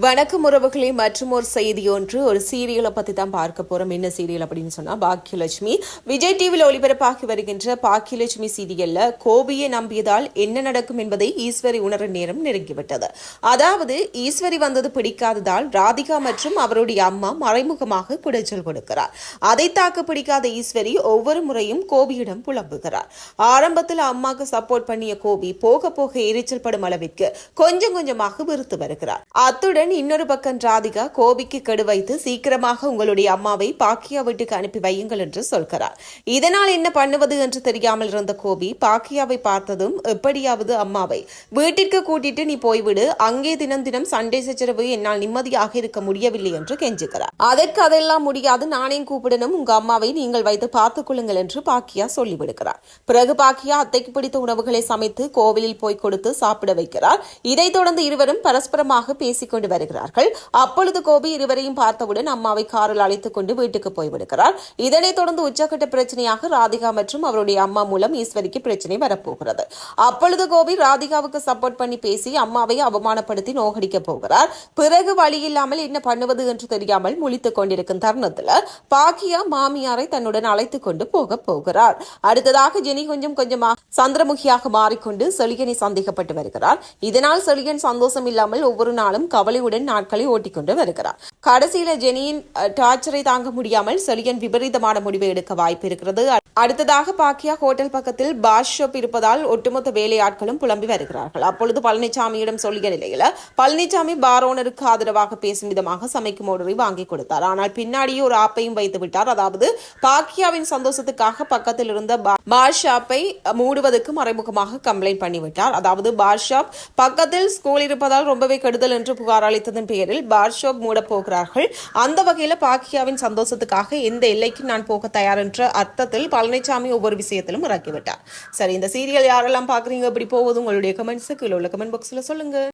வணக்கம் உறவுகளே மற்றும் ஒரு செய்தி ஒன்று. ஒரு சீரியலை பத்தி தான் பார்க்க போறோம். என்ன சீரியல் அப்படின்னு சொன்னா பாக்கியலட்சுமி. விஜய் டிவியில் ஒளிபரப்பாகி வருகின்ற பாக்கியலட்சுமி சீரியல்ல கோபியை நம்பியதால் என்ன நடக்கும் என்பதை ஈஸ்வரி உணர நேரம் நெருங்கிவிட்டது. அதாவது ஈஸ்வரி வந்தது பிடிக்காததால் ராதிகா மற்றும் அவருடைய அம்மா மறைமுகமாக குடைச்சல் கொடுக்கிறார். அதை தாக்க பிடிக்காத ஈஸ்வரி ஒவ்வொரு முறையும் கோபியிடம் புலம்புகிறார். ஆரம்பத்தில் அம்மாக்கு சப்போர்ட் பண்ணிய கோபி போக போக எரிச்சல் படும் அளவிற்கு கொஞ்சம் கொஞ்சமாக வெறுத்து வருகிறார். அத்துடன் இன்னொரு பக்கம் ராதிகா கோபிக்கு கெடு வைத்து சீக்கிரமாக உங்களுடைய அம்மாவை பாக்கியா வீட்டுக்கு அனுப்பி வையுங்கள் என்று சொல்கிறார். இதனால் என்ன பண்ணுவது என்று தெரியாமல் இருந்த கோபி பாக்கியாவை பார்த்ததும் எப்படியாவது அம்மாவை வீட்டிற்கு கூட்டிட்டு நீ போய்விடு. அங்கே தினம் தினம் சண்டை சச்சரவு என்னால் நிம்மதியாக இருக்க முடியவில்லை என்று கெஞ்சுகிறார். அதற்கு அதெல்லாம் முடியாது. நானே கூப்பிடணும். உங்க அம்மாவை நீங்கள் வைத்து பார்த்துக் கொள்ளுங்கள் என்று பாக்கியா சொல்லிவிடுகிறார். பிறகு பாக்கியா அத்தைக்கு பிடித்த உணவுகளை சமைத்து கோவிலில் போய் கொடுத்து சாப்பிட வைக்கிறார். இதைத் தொடர்ந்து இருவரும் பரஸ்பரமாக பேசிக்கொண்டு வருகிறார்கள். அப்பொழுது கோபி இருவரையும் பார்த்தவுடன் அம்மாவை காரில் அழைத்துக் கொண்டு வீட்டுக்கு போய்விடுகிறார் இதனைத் தொடர்ந்து உச்சக்கட்ட பிரச்சனையாக ராதிகா மற்றும் அவருடைய அம்மா மூலம் ஈஸ்வரிக்கு பிரச்சனை வரப்போகிறது. அப்பொழுது கோபி ராதிகாவுக்கு சப்போர்ட் பண்ணி பேசி அம்மாவை அவமானப்படுத்தி நோகடிக்க போகிறார். பிறகு வழி இல்லாமல் என்ன பண்ணுவது என்று தெரியாமல் முழித்துக் கொண்டிருக்கும் தருணத்தில் பாக்கியா மாமியாரை தன்னுடன் அழைத்துக் கொண்டு போக போகிறார். அடுத்ததாக ஜெனி கொஞ்சம் கொஞ்சமாக சந்திரமுகியாக மாறிக்கொண்டு செழியனை சந்தேகப்பட்டு வருகிறார். இதனால் செழியன் சந்தோஷம் இல்லாமல் ஒவ்வொரு நாளும் கவலை கவலையுடன் நாட்களை ஓட்டிக்கொண்டு வருகிறார். கடைசியில ஜெனியின் டார்ச்சரை தாங்க முடியாமல் செலியன் விபரீதமான முடிவை எடுக்க வாய்ப்பு இருக்கிறது. அடுத்ததாக பாக்கியா ஹோட்டல் பக்கத்தில் பாஷ் ஷாப் இருப்பதால் ஒட்டுமொத்த வேலையாட்களும் புலம்பி வருகிறார்கள். அப்பொழுது பழனிசாமியிடம் சொல்லிய நிலையில பழனிசாமி பார் ஓனருக்கு ஆதரவாக பேசும் விதமாக சமைக்கும் ஓடரை வாங்கி கொடுத்தார். ஆனால் பின்னாடியே ஒரு ஆப்பையும் வைத்து விட்டார். அதாவது பாக்கியாவின் சந்தோஷத்துக்காக பக்கத்தில் இருந்த பா- பார் ஷாப்பை மூடுவதற்கு மறைமுகமாக கம்ப்ளைண்ட் பண்ணிவிட்டார். அதாவது பார் ஷாப் பக்கத்தில் ஸ்கூல் இருப்பதால் ரொம்பவே கெடுதல் என்று புகார் அளித்ததன் பெயரில் பார் ஷாப் மூடப் போகிறார்கள் அந்த வகையில பாக்கியாவின் சந்தோஷத்துக்காக எந்த எல்லைக்கு நான் போக தயார் என்ற அர்த்தத்தில் பழனிசாமி ஒவ்வொரு விஷயத்திலும் இறக்கிவிட்டார். சரி இந்த சீரியல் யாரெல்லாம் பாக்குறீங்க இப்படி போகுது. உங்களுடைய கமெண்ட்ஸுக்கு உள்ள கமெண்ட் பாக்ஸ்ல சொல்லுங்க.